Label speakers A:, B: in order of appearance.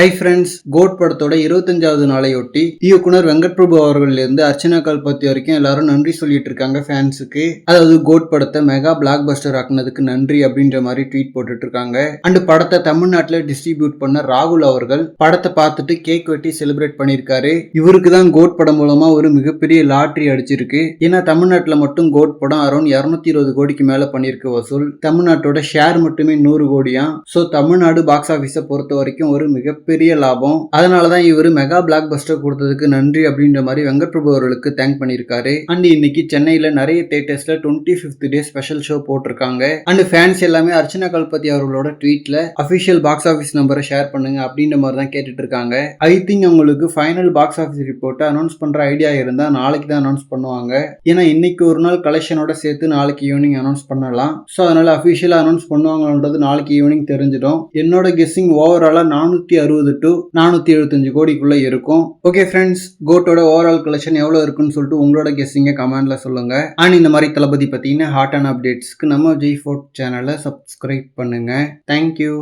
A: Hi friends code படத்தோட இருபத்தஞ்சாவது நாளையொட்டி இயக்குனர் வெங்கட் பிரபு அவர்கள்லேருந்து அர்ச்சனா கல்பத்தி வரைக்கும் எல்லாரும் நன்றி சொல்லிட்டு இருக்காங்க ஃபேன்ஸுக்கு அதாவது கோட் படத்தை மெகா பிளாக் பஸ்டர் ஆக்குனதுக்கு நன்றி அப்படின்ற மாதிரி ட்வீட் போட்டுட்டு இருக்காங்க. அண்ட் படத்தை தமிழ்நாட்டில் டிஸ்ட்ரிபியூட் பண்ண ராகுல் அவர்கள் படத்தை பார்த்துட்டு கேக் வெட்டி செலிப்ரேட் பண்ணியிருக்காரு. இவருக்கு தான் கோட் படம் மூலமா ஒரு மிகப்பெரிய லாட்ரி அடிச்சிருக்கு. ஏன்னா தமிழ்நாட்டில் மட்டும் கோட் படம் அரௌண்ட் இரநூத்தி இருபது கோடிக்கு மேல பண்ணியிருக்கு வசூல். தமிழ்நாட்டோட ஷேர் மட்டுமே நூறு கோடியா ஸோ தமிழ்நாடு பாக்ஸ் ஆஃபீஸை பொறுத்த வரைக்கும் ஒரு மிகப்பெரிய லாபம். அதனால தான் இவர் மெகா பிளாக் பஸ்டர் கொடுத்ததுக்கு நன்றி அப்படின்ற மாதிரி வெங்கட் பிரபு அவர்களுக்கு தேங்க் பண்ணியிருக்காரு. அண்ட் இன்னைக்கு சென்னையில் நிறைய தேட்டர்ஸ்ல twenty fifth day special show போட்டிருக்காங்க. அண்ட் ஃபேன்ஸ் எல்லாமே அர்ச்சனா கல்பதி அவர்களோட ட்வீட்ல அஃபிஷியல் பாக்ஸ் ஆஃபீஸ் நம்பரை ஷேர் பண்ணுங்க அப்படின்ற மாதிரி தான் கேட்டுட்டு இருக்காங்க. ஐ திங்க் அவங்களுக்கு ஃபைனல் பாக்ஸ் ஆஃபீஸ் ரிப்போர்ட்டை அனௌன்ஸ் பண்ற ஐடியா இருந்தா நாளைக்கு தான் அனௌன்ஸ் பண்ணுவாங்க. ஏன்னா இன்னைக்கு ஒரு நாள் கலெக்ஷனோட சேர்த்து நாளைக்கு ஈவினிங் அனௌன்ஸ் பண்ணலாம். ஸோ அதனால அஃபிஷியலாக அனௌன்ஸ் பண்ணுவாங்கன்றது நாளைக்கு ஈவினிங் தெரிஞ்சிடும். என்னோட கெஸ்ஸிங் ஓவராலாக நானூற்றி அறுபது டு நானூற்றி எழுபத்தஞ்சு கோடிக்குள்ளே இருக்கும். ஓகே ஃப்ரெண்ட்ஸ் கோட்டோட ஓவரால் கலெக்ஷன் எவ்வளோ இருக்குன்னு சொல்லிட்டு உங்களோட கெஸ்ஸிங்க கமெண்ட்ல சொல்லுங்க. அண்ட் இந்த மாதிரி தளபதி பார்த்தீங்கன்னா ஹாட் அண்ட் அப்டேட்ஸ்க்கு நம்ம ஜெய் ஃபோர்ட் சேனலை சப்ஸ்கிரைப் பண்ணுங்க. Thank you